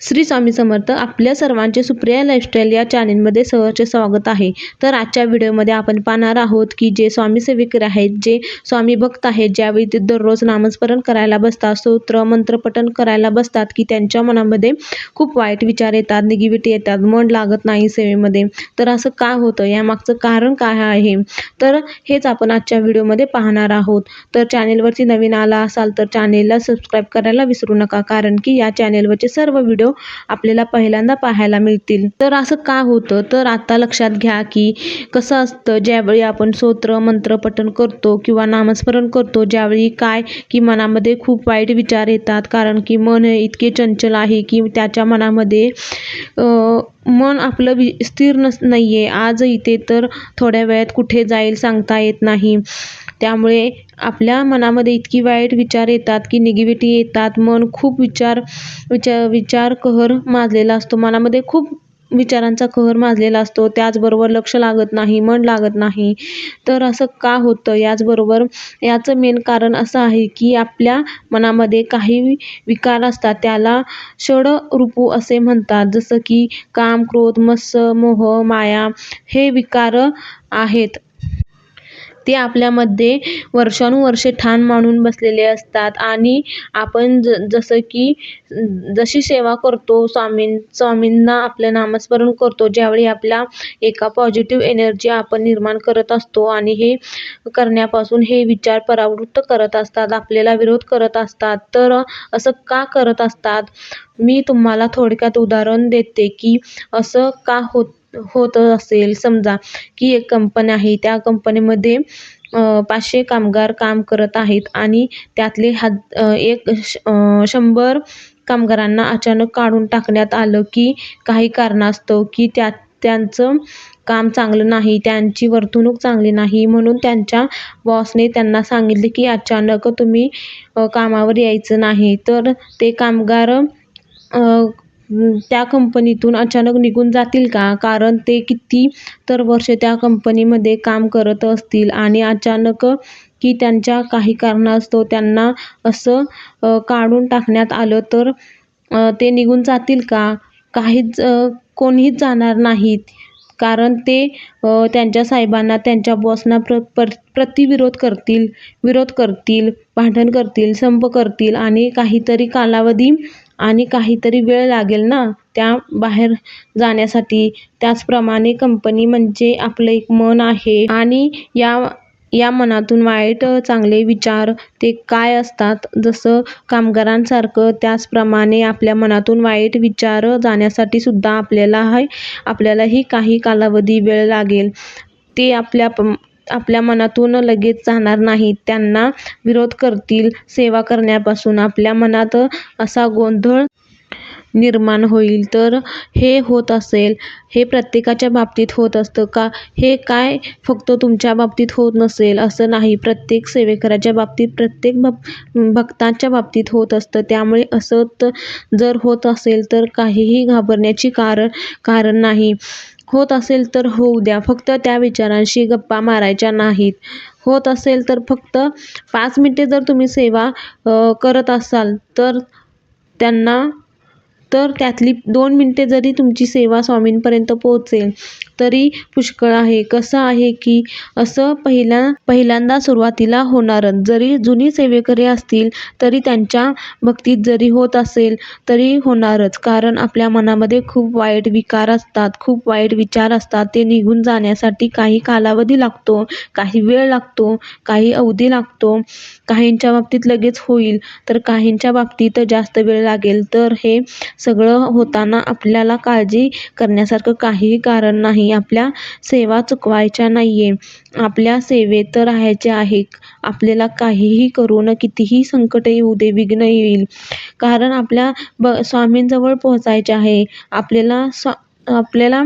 श्री स्वामी समर्थ आपल्या सर्वांचे सुप्रिया लाईफस्टाईल या चॅनेलमध्ये सहर्ष स्वागत आहे. तर आजच्या व्हिडिओमध्ये आपण पाहणार आहोत की जे स्वामी सेवक आहेत जे स्वामी भक्त आहेत ज्यावेळी ते दररोज नामस्मरण करायला बसतात स्तोत्र मंत्रपठण करायला बसतात की त्यांच्या मनामध्ये खूप वाईट विचार येतात निगेटिव्हिटी येतात मन लागत नाही सेवेमध्ये. तर असं का होतं? यामागचं कारण काय आहे? तर हेच आपण आजच्या व्हिडिओमध्ये पाहणार आहोत. तर चॅनेलवरती नवीन आला असाल तर चॅनेलला सबस्क्राईब करायला विसरू नका कारण की या चॅनेलवरचे सर्व व्हिडिओ आपल्याला पहिल्यांदा पाहायला मिळतील. तर असं का होतं? तर आता लक्षात घ्या की कसं असतं ज्यावेळी आपण स्तोत्र मंत्र पठण करतो किंवा नामस्मरण करतो ज्यावेळी काय की मनामध्ये खूप वाईट विचार येतात कारण की मन हे इतके चंचल आहे की त्याच्या मनामध्ये मन आपलं वि स्थिर नस नाही आहे आज इथे तर थोड्या वेळात कुठे जाईल सांगता येत नाही. त्यामुळे आपल्या मनामध्ये इतकी वाईट विचार येतात की निगेटिव्ह येतात. मन खूप विचार विचार विचार कहर माजलेला असतो. मनामध्ये खूप विचारांचा कहर माजलेला असतो. त्याचबरोबर लक्ष लागत नाही मन लागत नाही. तर असं का होतं? याचबरोबर याचं मेन कारण असं आहे की आपल्या मनामध्ये काही विकार असतात त्याला षड रूपू असे म्हणतात. जसं की काम क्रोध मत्स्य मोह माया हे विकार आहेत. ते आपल्यामध्ये वर्षानुवर्षे ठाण मांडून बसलेले असतात. आणि आपण ज जसं की जशी सेवा करतो स्वामीं स्वामींना आपलं नामस्मरण करतो ज्यावेळी आपला एका पॉझिटिव्ह एनर्जी आपण निर्माण करत असतो आणि हे करण्यापासून हे विचार परावृत्त करत असतात आपल्याला विरोध करत असतात तर असं का करत असतात? मी तुम्हाला थोडक्यात उदाहरण देते की असं का होत होत असेल समजा की एक कंपनी आहे त्या कंपनीमध्ये पाचशे कामगार काम करत आहेत आणि त्यातले हा एक श शंभर कामगारांना अचानक काढून टाकण्यात आलं की काही कारणास्तव की त्या त्यांचं काम चांगलं नाही त्यांची वर्तणूक चांगली नाही म्हणून त्यांच्या बॉसने त्यांना सांगितले की अचानक तुम्ही कामावर यायचं नाही. तर ते कामगार त्या कंपनीतून अचानक निघून जातील का? कारण ते किती तर वर्ष त्या कंपनीमध्ये काम करत असतील आणि अचानक की त्यांच्या काही कारणास्तव त्यांना असं काढून टाकण्यात आलं तर ते निघून जातील का? काहीच कोणीच जाणार नाहीत. कारण ते त्यांच्या साहेबांना त्यांच्या बॉसना प्र पर प्रतिविरोध करतील विरोध करतील भांडण करतील संप करतील आणि काहीतरी कालावधी आणि काहीतरी वेळ लागेल ना त्या बाहेर जाण्यासाठी. त्याचप्रमाणे कंपनी म्हणजे आपलं एक मन आहे. आणि या या मनातून वाईट चांगले विचार ते काय असतात? जसं कामगारांसारखं त्याचप्रमाणे आपल्या मनातून वाईट विचार जाण्यासाठी सुद्धा आपल्याला आहे आपल्यालाही काही कालावधी वेळ लागेल. ते आपल्या प आपल्या मनातून लगेच जाणार नाहीत. त्यांना विरोध करतील. सेवा करण्यापासून आपल्या मनात असा गोंधळ निर्माण होईल. तर हे होत असेल. हे प्रत्येकाच्या बाबतीत होत असतं का? हे काय फक्त तुमच्या बाबतीत होत नसेल असं नाही. प्रत्येक सेवेकराच्या बाबतीत प्रत्येक बाब भक्तांच्या बाबतीत होत असतं. त्यामुळे असं जर होत असेल तर काहीही घाबरण्याची कारण कारण नाही. होत असेल तर होऊ द्या. फक्त त्या विचारांशी गप्पा मारायच्या नाहीत. होत असेल तर फक्त पाच मिनटे जर तुम्ही सेवा करत असाल तर त्यांना तर त्यातली दोन मिनटे जरी तुमची सेवा स्वामींपर्यंत पोहोचेल तरी पुष्कळ आहे. कसं आहे की असं पहिल्या पहिल्यांदा सुरुवातीला होणारच जरी जुनी सेवेकरी असतील तरी त्यांच्या भक्तीत जरी होत असेल तरी होणारच. कारण आपल्या मनामध्ये खूप वाईट विकार असतात खूप वाईट विचार असतात. ते निघून जाण्यासाठी काही कालावधी लागतो काही वेळ लागतो काही अवधी लागतो. काहींच्या बाबतीत लगेच होईल. तर काहींच्या बाबतीत जास्त वेळ लागेल. तर हे सगळं होताना आपल्याला काळजी करण्यासारखं काहीही कारण नाही. आपल्या सेवा चुकवायच्या नाही आहे आपल्या सेवेत राहायचे आहे. आपल्याला काहीही करून कितीही संकट येऊ दे विघ्न येईल. कारण आपल्या ब स्वामींजवळ पोहोचायचे आहे. आपल्याला स्वा आपल्याला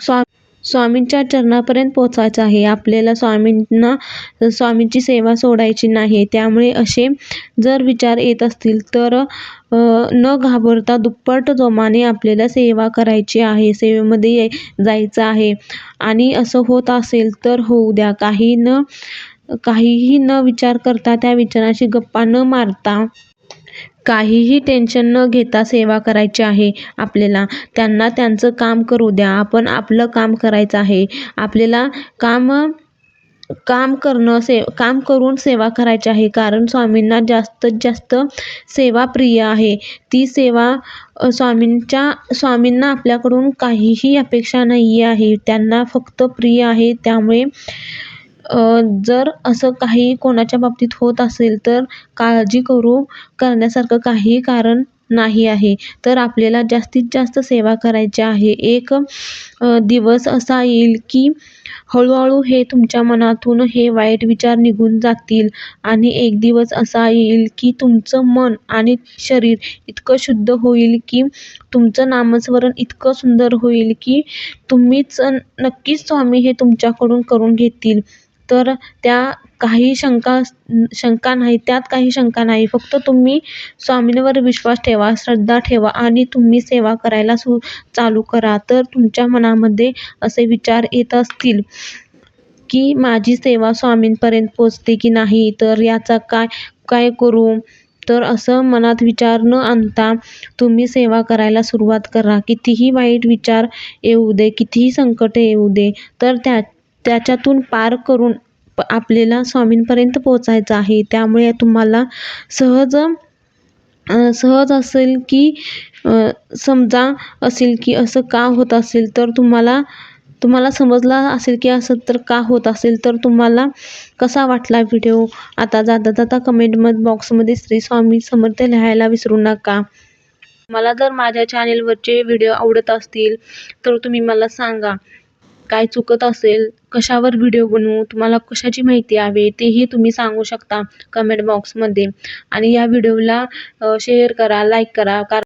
स्वा स्वामींच्या चरणापर्यंत पोचायचं आहे. आपल्याला स्वामींना स्वामींची सेवा सोडायची नाही. त्यामुळे असे जर विचार येत असतील तर न घाबरता दुप्पट जोमाने आपल्याला सेवा करायची आहे. सेवेमध्ये ये- जायचं आहे. आणि असं होत असेल तर होऊ द्या. काही न काहीही न विचार करता त्या विचाराशी गप्पा न मारता काहीही टेन्शन न घेता सेवा करायची आहे आपल्याला. त्यांना त्यांचं काम करू द्या. आपण आपलं काम करायचं आहे. आपल्याला काम काम करणं से काम करून सेवा करायची आहे. कारण स्वामींना जास्तीत जास्त सेवा प्रिय आहे. ती सेवा स्वामींच्या स्वामींना आपल्याकडून काहीही अपेक्षा नाही आहे. त्यांना फक्त प्रिय आहे. त्यामुळे जर असं काही कोणाच्या बाबतीत होत असेल तर काळजी करू. करण्यासारखं काही कारण नाही आहे. तर आपल्याला जास्तीत जास्त सेवा करायची आहे. एक दिवस असा येईल की हळूहळू हे तुमच्या मनातून हे वाईट विचार निघून जातील. आणि एक दिवस असा येईल की तुमचं मन आणि शरीर इतकं शुद्ध होईल की तुमचं नामस्मरण इतकं सुंदर होईल की तुम्हीच नक्कीच स्वामी हे तुमच्याकडून करून घेतील. तर त्या काही शंका शंका नाही त्यात काही शंका नाही. फक्त तुम्ही स्वामींवर विश्वास ठेवा श्रद्धा ठेवा आणि तुम्ही सेवा करायला सु चालू करा. तर तुमच्या मनामध्ये असे विचार येत असतील की माझी सेवा स्वामींपर्यंत पोचते की नाही? तर याचा काय काय करू? तर असं मनात विचार न आणता तुम्ही सेवा करायला सुरुवात करा. कितीही वाईट विचार येऊ दे कितीही संकट येऊ दे तर त्या त्याच्यातून पार करून प- आपल्याला स्वामींपर्यंत पोचायचं आहे. त्यामुळे तुम्हाला सहज सहज असेल की समजा असेल की असं का होत असेल तर तुम्हाला तुम्हाला समजला असेल की असं तर का होत असेल तर तुम्हाला कसा वाटला व्हिडिओ? आता जाता जाता कमेंटमध्ये बॉक्समध्ये श्री स्वामी समर्थ लिहायला विसरू नका. मला जर माझ्या चॅनेलवरचे व्हिडिओ आवडत असतील तर तुम्ही मला सांगा. काय चुकत असेल कशावर व्हिडिओ बनवू तुम्हाला कशाची माहिती हवी तेही तुम्ही सांगू शकता कमेंट बॉक्समध्ये आणि या व्हिडिओला शेअर करा लाईक करा कारण